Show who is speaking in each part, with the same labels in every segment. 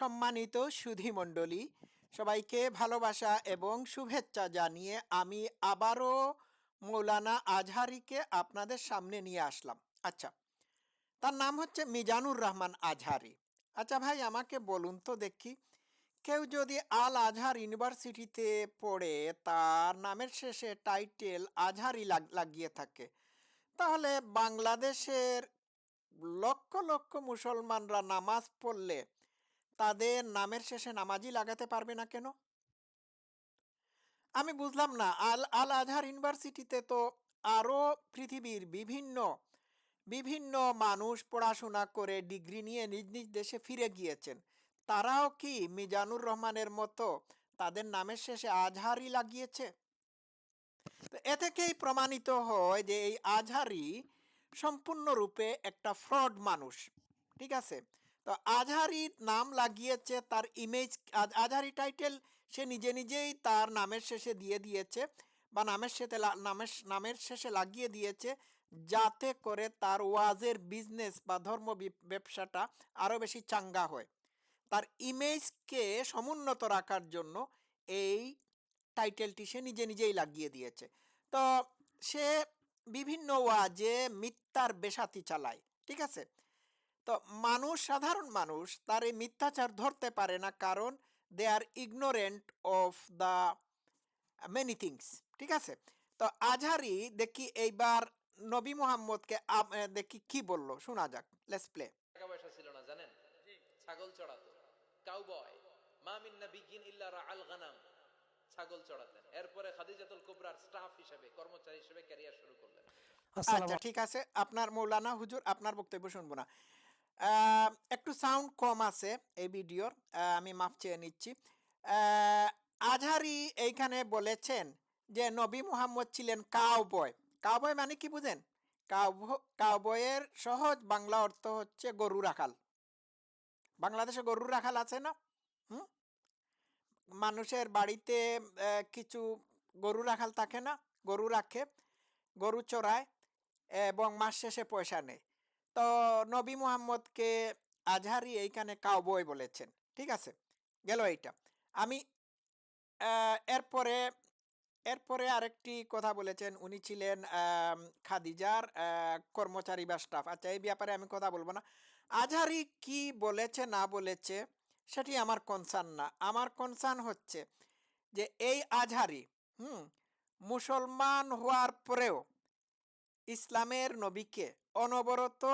Speaker 1: সম্মানিত সুধীমণ্ডলী সবাইকে ভালোবাসা এবং শুভেচ্ছা জানিয়ে আমি আবারও মৌলানা আজহারিকে আপনাদের সামনে নিয়ে আসলাম। আচ্ছা তার নাম হচ্ছে মিজানুর রহমান আজহারি। আচ্ছা ভাই, আমাকে বলুন তো দেখি, কেউ যদি আল আজহার ইউনিভার্সিটিতে পড়ে, তার নামের শেষে টাইটেল আজহারি লাগ- লাগিয়ে থাকে, তাহলে বাংলাদেশের লক্ষ লক্ষ মুসলমানরা নামাজ পড়লে তাদের নামের শেষে নামাজই লাগাতে পারবে না কেন? আমি বুঝলাম না। আল আল আজহার ইউনিভার্সিটিতে তো আরও পৃথিবীর বিভিন্ন বিভিন্ন মানুষ পড়াশোনা করে ডিগ্রি নিয়ে নিজ নিজ দেশে ফিরে গিয়েছেন। তারাও কি মিজানুর রহমানের মতো তাদের নামের শেষে আজহারই লাগিয়েছে? তো এ থেকেই প্রমাণিত হয় যে এই আজহারি সম্পূর্ণরূপে একটা ফ্রড মানুষ, ঠিক আছে? তো আজহারি নাম লাগিয়েছে, তার ইমেজ আজহারি টাইটেল সে নিজে নিজেই তার নামের শেষে দিয়ে দিয়েছে বা নামের সাথে নামের নামের শেষে লাগিয়ে দিয়েছে যাতে করে তার ওয়াজের বিজনেস বা ধর্ম ব্যবসাটা আরও বেশি চাঙ্গা হয়। তার ইমেজকে সমুন্নত রাখার জন্য এই টাইটেলটি সে নিজে নিজেই লাগিয়ে দিয়েছে। তো সে বিভিন্ন ওয়াজে মিথ্যার বেসাতি চালায়, ঠিক আছে? তো মানুষ সাধারণ মানুষ তার এই মিথ্যাচার ধরতে পারে না কারণ they are ignorant of the many things ঠিক আছে? তো আজহারি দেখি এইবার নবী মোহাম্মদকে দেখি কি বলল শোনা যাক লেটস প্লে
Speaker 2: টাকা পয়সা ছিল না জানেন? ছাগল চড়াতো। কাউবয় মামিন নাবিগিন ইল্লা আল গানাম। ছাগল চড়াতেন। এরপরে খাদিজাতুল কুবরার স্টাফ হিসেবে কর্মচারী হিসেবে ক্যারিয়ার শুরু করলেন।
Speaker 1: আচ্ছা ঠিক আছে আপনার মৌলানা হুজুর আপনার বক্তব্য শুনব না। একটু সাউন্ড কম আছে এই ভিডিওর। আমি মাফ চেয়ে নিচ্ছি। আজহারি এইখানে বলেছেন যে নবী মোহাম্মদ ছিলেন কাউবয় কাউবয় মানে কি বুঝেন? কাউব- কাউবয়ের সহজ বাংলা অর্থ হচ্ছে গরু রাখাল বাংলাদেশে গরু রাখাল আছে না? হুম? মানুষের বাড়িতে কিছু গরু রাখাল থাকে না? গরু রাখে, গরু চড়ায় এবং মাস শেষে পয়সা নেয়। তো নবী মোহাম্মদকে আজহারি এইখানে কাউবয় বলেছেন, ঠিক আছে? গেল এইটা। আমি এরপরে এরপরে আরেকটি কথা বলেছেন, উনি ছিলেন খাদিজার কর্মচারী বা স্টাফ আচ্ছা এই ব্যাপারে আমি কথা বলব না। আজহারি কি বলেছে, না বলেছে, সেটি আমার কনসার্ন না। আমার কনসার্ন হচ্ছে যে এই আজহারি, হুম, মুসলমান হওয়ার পরেও ইসলামের নবীকে অনবরত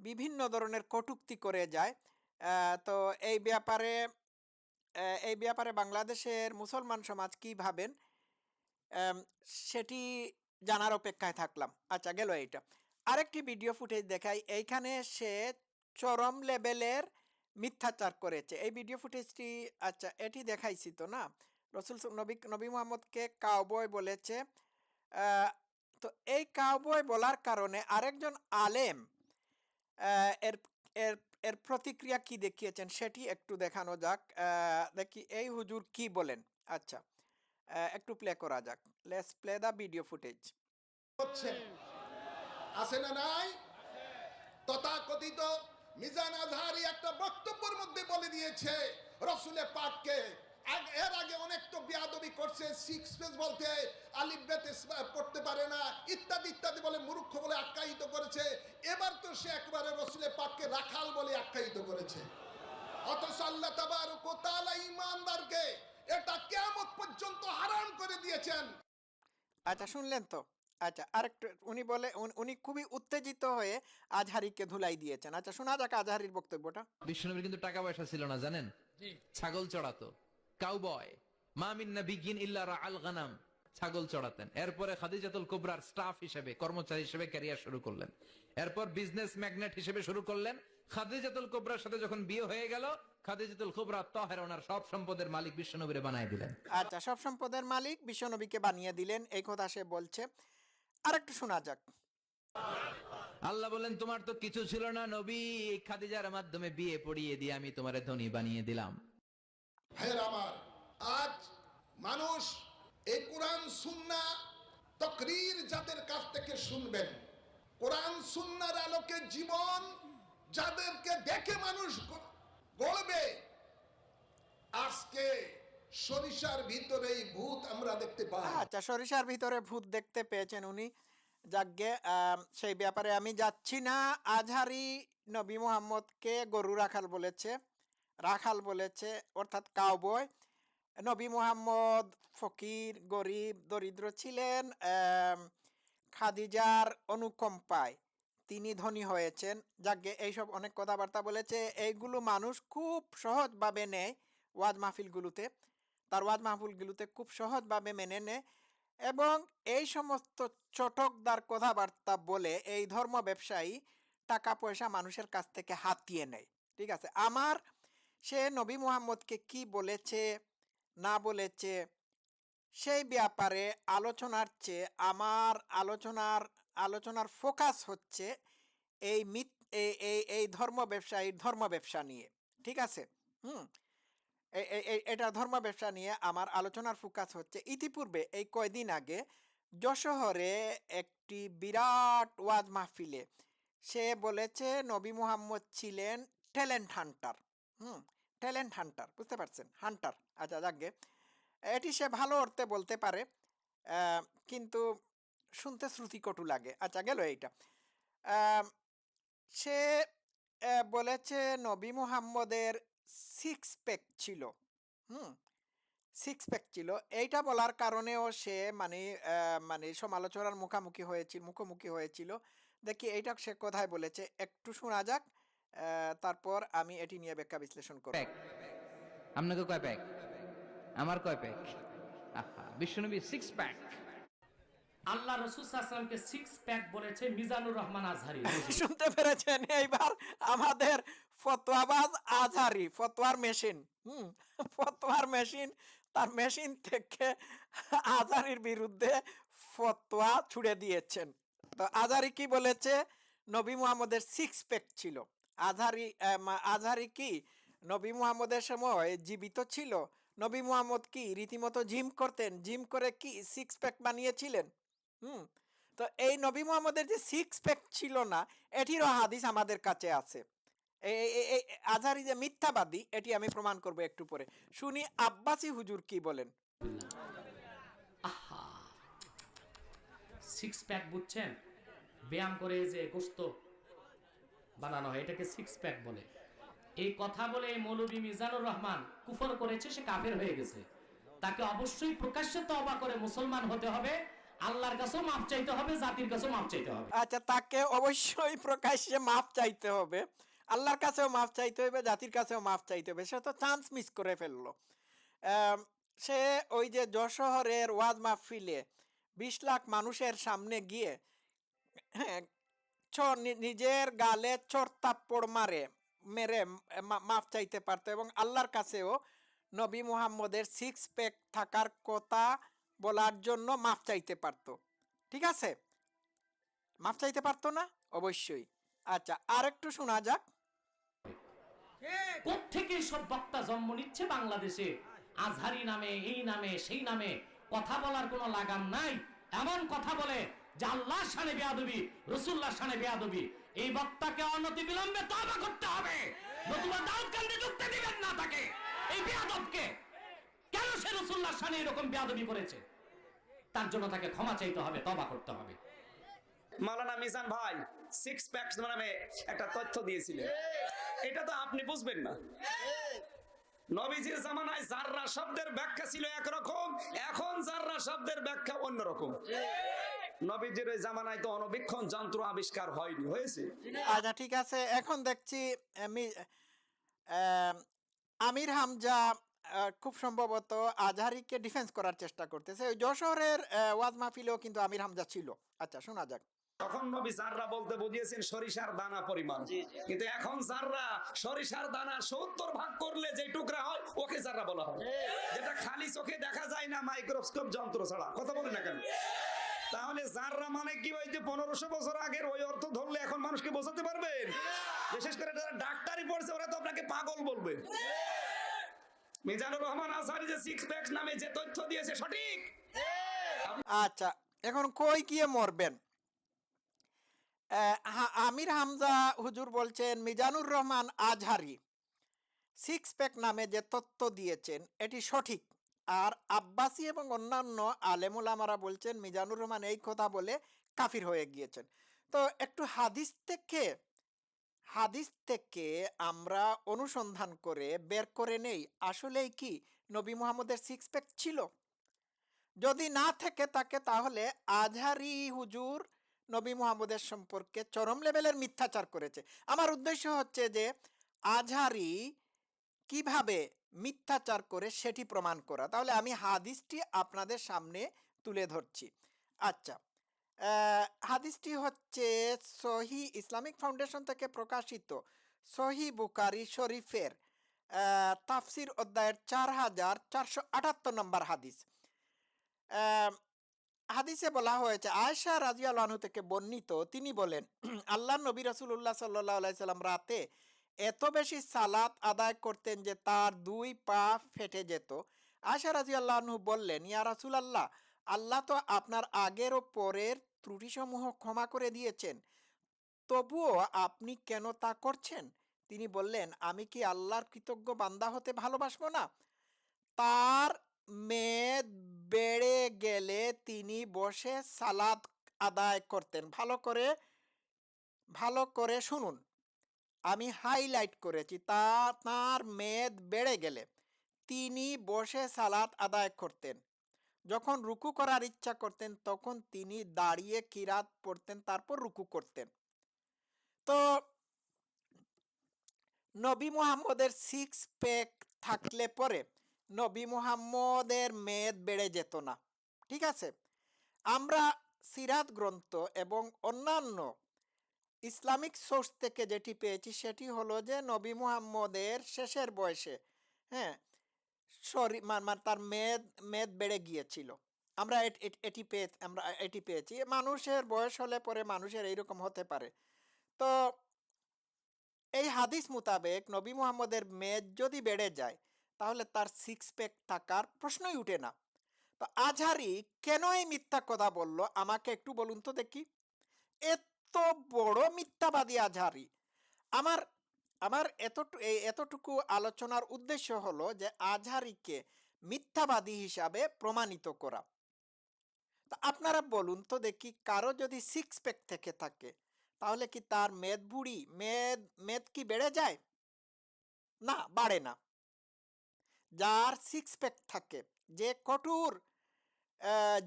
Speaker 1: বিভিন্ন ধরনের কটূক্তি করে যায়। তো এই ব্যাপারে এই ব্যাপারে বাংলাদেশের মুসলমান সমাজ কি ভাবেন? সেটি জানার অপেক্ষায় থাকলাম। আচ্ছা গেল এইটা। আরেকটি ভিডিও ফুটেজ দেখাই। এইখানে সে চরম লেভেলের মিথ্যাচার করেছে। এই ভিডিও ফুটেজটি আচ্ছা এটি দেখাইছি তো না? রসুল নবী নবী মোহাম্মদকে কাউবয় বলেছে। তো এই কাউবয় বলার কারণে আরেকজন আলেম এর এর এর প্রতিক্রিয়া কি দেখিয়েছেন সেটি একটু দেখানো যাক। দেখি এই হুজুর কি বলেন। আচ্ছা একটু প্লে করা যাক। Let's play the video footage
Speaker 3: হচ্ছে। আছে না নাই? তথাকথিত মিজান আজহারি একটা বক্তব্যের মধ্যে বলে দিয়েছে, রসুলের পাককে এর আগে অনেক তো বিয়াদবি করছে সিক্স পেজ বলতে পড়তে পারে না ইত্যাদি ইত্যাদি বলে মূর্খ বলে আখ্যায়িত করেছে। এবার তো সে একবারে রসুলের পাককে রাখাল বলে আখ্যায়িত করেছে। অথচ আল্লাহ তাবারক ও তাআলা ইমানদারকে এটা কিয়ামত পর্যন্ত হারাম করে দিয়েছেন।
Speaker 1: আচ্ছা শুনলেন তো? আচ্ছা আরেকটু উনি বলে উনি- উনি খুবই উত্তেজিত হয়ে আজহারিকে ধুলাই দিয়েছেন। আচ্ছা শোনা যাক আজহারির বক্তব্যটা।
Speaker 2: বিষ্ণুনবীর কিন্তু টাকা পয়সা ছিল না জানেন? ছাগল চড়াতো। কাউবয় মামিন নাবিগিন ইল্লা আল গানাম ছাগল চড়াতেন। এরপরে খাদিজাতুল কুবরার স্টাফ হিসেবে কর্মচারী হিসেবে ক্যারিয়ার শুরু করলেন। এরপর বিজনেস ম্যাগনেট হিসেবে শুরু করলেন। খাদিজাতুল কুবরার সাথে যখন বিয়ে হয়ে গেল খাদিজাতুল কুবরা তহের ওনার সব সম্পদের মালিক বিষ্ণুনবীরে বানায় দিলেন।
Speaker 1: আচ্ছা সব সম্পদের মালিক বিশ্বনবীকে বানিয়ে দিলেন। এই কথা সে বলছে। আরেকটু শোনা যাক।
Speaker 2: আল্লাহ বলেন তোমার তো কিছু ছিল না নবী। খাদিজার মাধ্যমে বিয়ে পড়িয়ে দিয়ে আমি তোমার ধনী বানিয়ে দিলাম।
Speaker 3: ভাইয়ের আমার, আজ মানুষ এই কোরআন, সুন্না, তকরির যাদের কাছ থেকে শুনবেন, কোরআন, সুন্নার আলোকে জীবন যাদেরকে দেখে মানুষ গড়বে সরিষার ভিতরেই ভূত আমরা দেখতে পাই।
Speaker 1: আচ্ছা সরিষার ভিতরে ভূত দেখতে পেয়েছেন উনি। যাজ্ঞে সেই ব্যাপারে আমি যাচ্ছি না। আজহারি নবী মোহাম্মদকে গরু রাখাল বলেছে। রাখাল বলেছে, অর্থাৎ কাউবয় নবী মোহাম্মদ ফকির, গরিব, দরিদ্র ছিলেন খাদিজার অনুকম্পায়। তিনি ধনী হয়েছেন। যাকে এইসব অনেক কথাবার্তা বলেছে, এইগুলো মানুষ খুব সহজভাবে নেয় ওয়াজ মাহফিলগুলোতে। তার ওয়াজ মাহফিলগুলোতে খুব সহজভাবে মেনে নেয় এবং এই সমস্ত চটকদার কথাবার্তা বলে এই ধর্ম ব্যবসায়ী টাকা পয়সা মানুষের কাছ থেকে হাতিয়ে নেয়। ঠিক আছে? আমার সে নবী মুহাম্মদকে কি বলেছে, না বলেছে, সেই ব্যাপারে আলোচনার চেয়ে আমার আলোচনার আলোচনার ফোকাস হচ্ছে এই মিথ এই এই এই ধর্ম ব্যবসায়ীর ধর্ম ব্যবসা নিয়ে, ঠিক আছে? হুম? এটা ধর্ম ব্যবসা নিয়ে আমার আলোচনার ফোকাস হচ্ছে। ইতিপূর্বে, এই কয়দিন আগে যশোহরে একটি বিরাট ওয়াজ মাহফিলে সে বলেছে, নবী মুহাম্মদ ছিলেন ট্যালেন্ট হান্টার হুম, ট্যালেন্ট হান্টার, বুঝতে পারছেন? হান্টার আচ্ছা যাকে এটি সে ভালো অর্থে বলতে পারে কিন্তু শুনতে শ্রুতিকটু লাগে। আচ্ছা গেল এইটা। সে বলেছে নবী মুহাম্মদের সিক্স প্যাক ছিল। হুম সিক্স প্যাক ছিল। এইটা বলার কারণেও সে মানে মানে সমালোচনার মুখোমুখি হয়েছিল মুখোমুখি হয়েছিল। দেখি এইটা সে কোথায় বলেছে? একটু শোনা যাক। তারপর আমি এটি নিয়ে ব্যাখ্যা বিশ্লেষণ করব।
Speaker 2: আপনাকে কয় প্যাক? আমার কয় প্যাক? আহা বিশ্বনবী সিক্স প্যাক
Speaker 4: আল্লাহ রসুল আসলামকে সিক্স প্যাক বলেছে মিজানুর রহমান আজহারি।
Speaker 1: শুনতে পেরেছেন? এইবার আমাদের ফতোয়াবাজ আজহারি ফতোয়ার মেশিন। হুম ফতোয়ার মেশিন তার মেশিন থেকে আজহারির বিরুদ্ধে ফতোয়া ছুড়ে দিয়েছেন। তো আজহারি কি বলেছে? নবী মুহাম্মদের সিক্স প্যাক ছিল। আজহারি আজহারি কি? নবী মুহাম্মদের সময় জীবিত ছিল। নবী মুহাম্মদ কি রীতিমতো জিম করতেন? জিম করে কি সিক্স প্যাক বানিয়েছিলেন? হুম, তো এই নবী মুহাম্মদের যে সিক্স প্যাক ছিল না, এটিরও হাদিস আমাদের কাছে আছে। এই আজহারি যে মিথ্যাবাদী, এটি আমি প্রমাণ করব একটু পরে। শুনি আব্বাসি হুজুর কি বলেন?
Speaker 4: আহা সিক্স প্যাক বুঝছেন? ব্যায়াম করে যে গোস্ত বানানো হয়, এটাকে সিক্স প্যাক বলে। এই কথা বলে মৌলবী মিজানুর রহমান কুফর করেছে, সে কাফের হয়ে গেছে। তাকে অবশ্যই প্রকাশ্যে তওবা করে মুসলমান হতে হবে, আল্লাহর কাছেও মাপ চাইতে হবে, জাতির কাছেও মাপ চাইতে হবে।
Speaker 1: আচ্ছা তাকে অবশ্যই প্রকাশ্যে মাপ চাইতে হবে, আল্লাহর কাছেও মাপ চাইতে হবে, জাতির কাছেও মাপ চাইতে হবে। সে তো চান্স মিস করে ফেলল। সে ওই যে যশোহরের ওয়াজ মাহফিলে বিশ লাখ মানুষের সামনে গিয়ে হ্যাঁ নিজের গালে চোর তাপ্পড় মারে, মেরে মাফ চাইতে পারতো এবং আল্লাহর কাছেও নবী মুহাম্মদের সিক্স প্যাক থাকার কথা বলার জন্য মাফ চাইতে পারতো। ঠিক আছে? মাফ চাইতে পারতো না? অবশ্যই। আচ্ছা আর একটু শোনা যাক।
Speaker 4: থেকে সব বক্তা জন্ম নিচ্ছে বাংলাদেশে? আজহারি নামে, এই নামে, সেই নামে। কথা বলার কোনো লাগাম নাই। এমন কথা বলে আল্লাহর এই বক্তাকে অনতি বিলম্বে করতে হবে। নতুবা দিবেন না তাকে। এই কেন সে এরকম করেছে? তার জন্য তাকে ক্ষমা চাইতে হবে করতে হবে।
Speaker 5: মিজান ভাই সিক্স প্যাকস নামে একটা তথ্য দিয়েছিলেন। এটা তো আপনি বুঝবেন না। নবীজির জামানায় জাররা শব্দের ব্যাখ্যা ছিল একরকম, এখন জাররা শব্দের ব্যাখ্যা অন্যরকম। নবীজির ওই জামানায় তো অনবীক্ষণ যন্ত্র আবিষ্কার হয়নি হয়েছে?
Speaker 1: আচ্ছা ঠিক আছে। এখন দেখছি আমির হামজা খুব সম্ভবত আজহারিকে ডিফেন্স করার চেষ্টা করতেছে। ওই যশোরের ওয়াজ মাহফিলেও কিন্তু আমির হামজা ছিল। আচ্ছা শোনা যাক।
Speaker 5: তখন নবী জাররা বলতে বুঝিয়েছেন সরিষার দানা পরিমাণ। কিন্তু এখন জাররা সরিষার দানা সত্তর ভাগ করলে যে টুকরা হয় ওকে জাররা বলা হয়। যেটা খালি চোখে দেখা যায় না মাইক্রোস্কোপ যন্ত্র ছাড়া। কথা বলেন না কেন? তাহলে জাররা মানে কি ওই যে পনেরোশো বছর আগের ওই অর্থ ধরলে এখন মানুষকে বোঝাতে পারবেন বিশেষ করে যারা ডাক্তারি পড়ছে, ওরা তো আপনাকে পাগল বলবে। মিজানুর রহমান আসারি যে সিক্স প্যাক নামে যে তথ্য দিয়েছে, সঠিক?
Speaker 1: আচ্ছা এখন কই গিয়ে মরবেন? আমির হামজা হুজুর বলছেন, মিজানুর রহমান আজহারি সিক্স প্যাক নামে যে তত্ত্ব দিয়েছেন, এটি সঠিক? আর আব্বাসী এবং অন্যান্য আলেমুলামারা বলছেন, মিজানুর রহমান এই কথা বলে কাফির হয়ে গিয়েছেন। তো একটু হাদিস থেকে হাদিস থেকে আমরা অনুসন্ধান করে বের করে নেই। আসলেই কি নবী মুহাম্মদের সিক্স প্যাক ছিল? যদি না থেকে তাকে তাহলে আজহারি হুজুর নবী মোহাম্মদের সম্পর্কে চরম লেভেলের মিথ্যাচার করেছে। আমার উদ্দেশ্য হচ্ছে যে, আজহারি কীভাবে মিথ্যাচার করে সেটি প্রমাণ করা। তাহলে আমি হাদিসটি আপনাদের সামনে তুলে ধরছি। আচ্ছা হাদিসটি হচ্ছে সহি ইসলামিক ফাউন্ডেশন থেকে প্রকাশিত। সহি বুকারি শরীফের তাফসির অধ্যায়ের চার হাজার চারশো আটাত্তর নম্বর হাদিস। হাদিসে বলা হয়েছে আয়সা রাজিয়াল আনহু থেকে বর্ণিত, তিনি বলেন, আল্লাহ নবী রসুল্লাহ সাল্লাহ সাল্লাম রাতে এত বেশি সালাত আদায় করতেন যে তার দুই পা ফেটে যেত। আয়সা রাজিয়াল্লাহ আনহু বললেন, ইয়া রাসুল আল্লাহ আল্লাহ তো আপনার আগের ও পরের ত্রুটিসমূহ ক্ষমা করে দিয়েছেন। তবুও আপনি কেন তা করছেন? তিনি বললেন, আমি কি আল্লাহর কৃতজ্ঞ বান্দা হতে ভালোবাসবো না? তার মেদ বেড়ে গেলে তিনি বসে সালাদ আদায় করতেন। ভালো করে ভালো করে শুনুন। আমি হাইলাইট করেছি, তা তার মেদ বেড়ে গেলে। তিনি বসে সালাত আদায় করতেন। যখন রুকু করার ইচ্ছা করতেন, তখন তিনি দাঁড়িয়ে কিরাত পড়তেন, তারপর রুকু করতেন। তো নবী মুহাম্মদের সিক্স প্যাক থাকলে পরে নবী মুহাম্মদের মেদ বেড়ে যেত না। ঠিক আছে? আমরা সিরাত গ্রন্থ এবং অন্যান্য ইসলামিক সোর্স থেকে যেটি পেয়েছি সেটি হলো যে নবী মুহাম্মদের শেষের বয়সে হ্যাঁ শরীর মানে তার মেদ মেদ বেড়ে গিয়েছিল। আমরা এটি পেয়ে, আমরা এটি পেয়েছি। মানুষের বয়স হলে পরে মানুষের এইরকম হতে পারে। তো এই হাদিস মোতাবেক নবী মুহাম্মদের মেদ যদি বেড়ে যায়, তাহলে তার সিক্স প্যাক থাকার প্রশ্নই উঠে না। তো আজহারি কেন এই মিথ্যা কথা বলল? আমাকে একটু বলুন তো দেখি। এত বড় মিথ্যাবাদী আজহারি। আমার আমার এতটু এতটুকু আলোচনার উদ্দেশ্য হলো যে আজহারিকে মিথ্যাবাদী হিসাবে প্রমাণিত করা। তা আপনারা বলুন তো দেখি কারও যদি সিক্স প্যাক থেকে থাকে, তাহলে কি তার মেদ বুড়ি, মেদ মেদ কি বেড়ে যায়? না, বাড়ে না। যার সিক্স প্যাক থাকে, যে কঠোর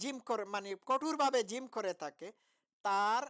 Speaker 1: জিম করে মানে কঠোরভাবে জিম করে থাকে, তার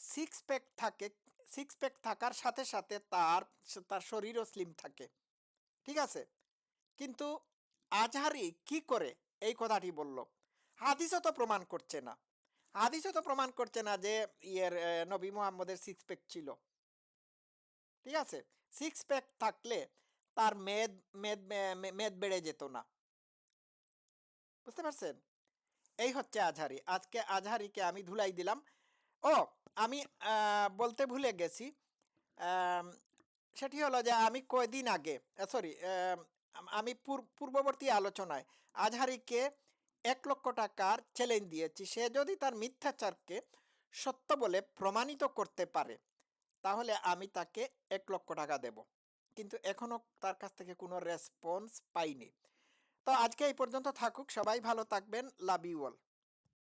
Speaker 1: সিক্স প্যাক থাকে সিক্স প্যাক থাকার সাথে সাথে তার তার শরীরও স্লিম থাকে। ঠিক আছে? কিন্তু আজহারি কি করে? এই কথাটি বলল। হাদিসও তো প্রমাণ করছে না। হাদিসও তো প্রমাণ করছে না যে ইয়ের নবী মোহাম্মদের সিক্স প্যাক ছিল। ঠিক আছে? সিক্স প্যাক থাকলে তার মেদ মেদ মেদ বেড়ে যেত না। বুঝতে পারছেন? এই হচ্ছে আজহারি। আজকে আজহারিকে আমি ধুলাই দিলাম। ও আমি বলতে ভুলে গেছি। সেটি হলো যে আমি কয়দিন আগে সরি আমি পূর্ববর্তী আলোচনায় আজহারিকে এক লক্ষ টাকার চ্যালেঞ্জ দিয়েছি। সে যদি তার মিথ্যাচারকে সত্য বলে প্রমাণিত করতে পারে, তাহলে আমি তাকে এক লক্ষ টাকা দেব। কিন্তু এখনও তার কাছ থেকে কোনো রেসপন্স পাইনি। তো আজকে এই পর্যন্ত থাকুক, সবাই ভালো থাকবেন লাভ ইউ অল